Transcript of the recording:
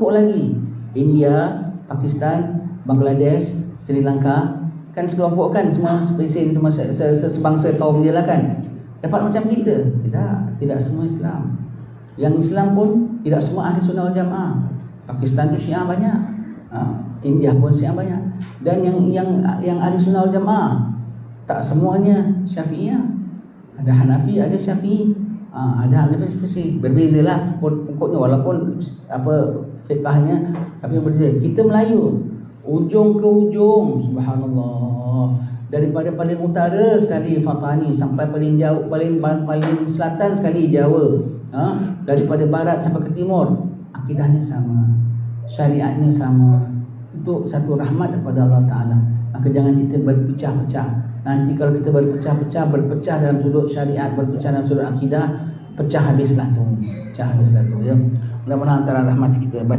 kelompok lagi. India, Pakistan, Bangladesh, Sri Lanka. Kan sekelompok kan semua spesies semua se, se, se, sebangsa kaum dia lah kan. Dapat macam kita? Tidak. Tidak semua Islam. Yang Islam pun tidak semua ahli sunnah wal jamaah. Pakistan tu syiah banyak. Ha, India pun syiah banyak. Dan yang yang yang ahli sunnah wal jamaah tak semuanya syafi'iyah. Ada Hanafi ada Syafi'i ha, ada Hanafi spesifik berbeza lah pokoknya walaupun apa fiqahnya tapi berbeza. Kita Melayu ujung ke ujung subhanallah. Daripada paling utara sekali Fatani sampai paling jauh paling paling selatan sekali Jawa. Ha? daripada barat sampai ke timur akidahnya sama syariatnya sama. Itu satu rahmat daripada Allah Taala maka jangan kita berpecah-pecah. Nanti kalau kita berpecah-pecah berpecah dalam sudut syariat berpecah dalam sudut akidah pecah habislah tu. Pecah habislah tu ya. Mudah-mudahan antara rahmat kita. Baca